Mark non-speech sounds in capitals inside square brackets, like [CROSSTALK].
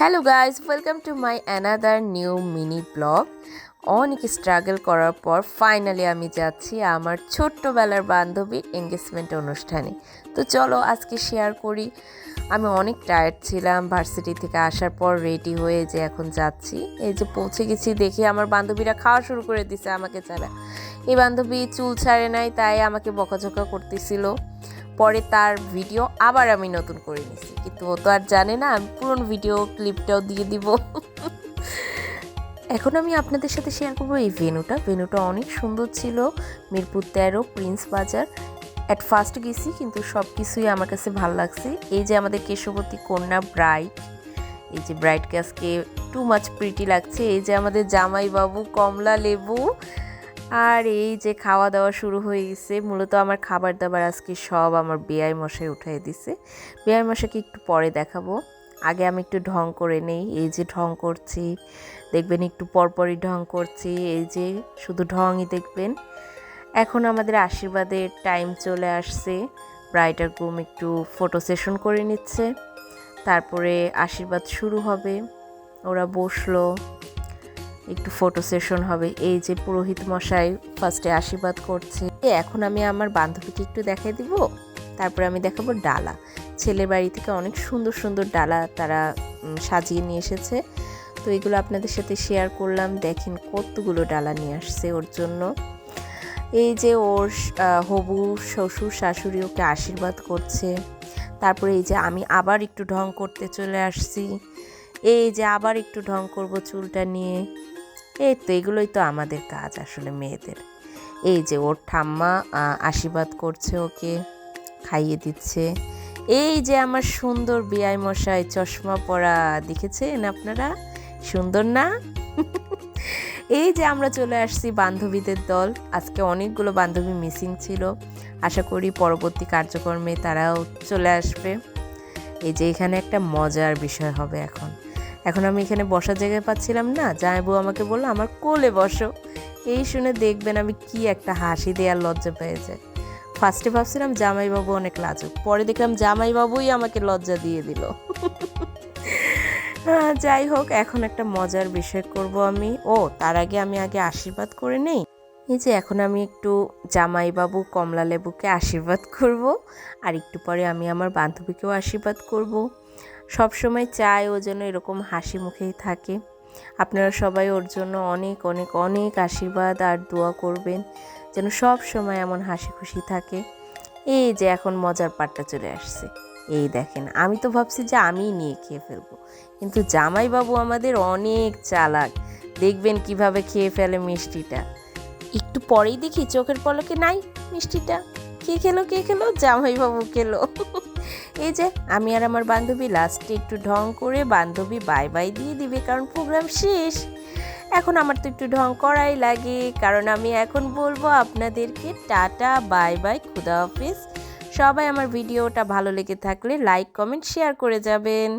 Hello guys welcome to my another new mini blog অনেক struggle করার পর finally আমি যাচ্ছি আমার ছোট্টবেলার বান্ধবীর এঙ্গেজমেন্ট অনুষ্ঠানে। তো চলো আজকে শেয়ার করি। আমি অনেক টায়ার্ড ছিলাম। ভার্সিটি থেকে আসার পর রেডি হয়ে যে এখন যাচ্ছি। এই যে পৌঁছে গেছি দেখি আমার বান্ধবীরা খাওয়া শুরু করে দিছে আমাকে ছাড়া। এই বান্ধবী চুল ছাড়ে নাই, তাই আমাকে বকাঝকা করতেছিল। পরে তার ভিডিও আবার আমি নতুন করে নিছি। কিন্তু ও তো আর জানে না, আমি পুরনো ভিডিও ক্লিপটাও দিয়ে দিব। এখন আমি আপনাদের সাথে শেয়ার করব এই ভেনুটা ভেনুটা অনেক সুন্দর ছিল, মিরপুর তেরো, প্রিন্স বাজার। অ্যাট ফার্স্ট গেছি, কিন্তু সব কিছুই আমার কাছে ভালো লাগছে। এই যে আমাদের কেশবতী, কন্যা ব্রাইট এই যে ব্রাইট গাছকে টু মাচ প্রিটি লাগছে। এই যে আমাদের জামাইবাবু, কমলা, লেবু। আর এই যে খাওয়া দাওয়া শুরু হয়ে গেছে, মূলত আমার খাবার দাবার আজকে সব আমার বেয়াই মশাই উঠাই দিছে। বেয়াই মশাকে একটু পরে দেখাবো। আগে আমি একটু ঢং করে নেই, এই যে ঢং করছি, দেখবেন একটু পরপরই ঢং করছি, এই যে শুধু ঢংই দেখবেন। এখন আমাদের আশীর্বাদের টাইম চলে আসছে ব্রাইডার গ্রুম একটু ফটো সেশন করে নিচ্ছে, তারপরে আশীর্বাদ শুরু হবে, ওরা বসল। একটু ফটো সেশন হবে। এই যে পুরোহিত মশাই ফার্স্টে আশীর্বাদ করছে। এ, এখন আমি আমার বান্ধবীকে একটু দেখাই দিব। তারপরে আমি দেখাবো ডালা। ছেলের বাড়ি থেকে অনেক সুন্দর সুন্দর ডালা তারা সাজিয়ে নিয়ে এসেছে। তো এগুলো আপনাদের সাথে শেয়ার করলাম। দেখেন কতগুলো ডালা নিয়ে আসছে ওর জন্য। এই যে ওর হবু শ্বশুর শাশুড়ি ওকে আশীর্বাদ করছে। তারপরে এই যে আমি আবার একটু ঢং করতে চলে আসছি। এই যে আবার একটু ঢং করব চুলটা নিয়ে। এই তো এগুলোই তো আমাদের কাজ আসলে মেয়েদের। এই যে ওর ঠাম্মা আশীর্বাদ করছে ওকে, খাইয়ে দিচ্ছে। এই যে আমার সুন্দর বিয়াই মশাই, চশমা পরা, দেখেছেন আপনারা? সুন্দর না? [LAUGHS] এই যে আমরা চলে আসছি বান্ধবীদের দল। আজকে অনেকগুলো বান্ধবী মিসিং ছিল। আশা করি পরবর্তী কার্যক্রমে তারাও চলে আসবে। এই যে এখানে একটা মজার বিষয় হবে এখন। এখন আমি এখানে বসার জায়গায় পাচ্ছিলাম না জামাইবু আমাকে বলল, আমার কোলে বসো। এই শুনে দেখবেন আমি কি একটা হাসি দেওয়ার লজ্জা পেয়ে যায় ফার্স্টে ভাবছিলাম জামাইবাবু অনেক লাজুক, পরে দেখলাম জামাইবাবুই আমাকে লজ্জা দিয়ে দিল। যাই হোক, এখন একটা মজার বিষয় করব আমি। ও, তার আগে আমি আগে আশীর্বাদ করে নেই। এই যে, এখন আমি একটু জামাইবাবু কমলা লেবুকে আশীর্বাদ করব, আর একটু পরে আমি আমার বান্ধবীকেও আশীর্বাদ করব। সব সময় চাই ও যেন এরকম হাসি মুখেই থাকে। আপনারা সবাই ওর জন্য অনেক অনেক অনেক আশীর্বাদ আর দোয়া করবেন, যেন সব সময় এমন হাসি খুশি থাকে। এই যে এখন মজার পাটটা চলে আসছে। এই দেখেন, আমি তো ভাবছি যে আমিই নিয়ে খেয়ে ফেলব। কিন্তু জামাইবাবু আমাদের অনেক চালাক। দেখবেন কীভাবে খেয়ে ফেলে মিষ্টিটা। একটু পরেই দেখি, চোখের পলকে নাই মিষ্টিটা। কে খেলো কে খেলো? জামাইবাবু খেলো। এই যে, আমি আর আমার বান্ধবী লাস্টে একটু ঢং করে বান্ধবী বাই বাই দিয়ে দিবে, কারণ প্রোগ্রাম শেষ। এখন আমার তো একটু ঢং করাই লাগে, কারণ আমি এখন বলব আপনাদেরকে টাটা, বাই বাই, খুদা হাফিজ। সবাই আমার ভিডিওটা ভালো লেগে থাকলে লাইক কমেন্ট শেয়ার করে যাবেন।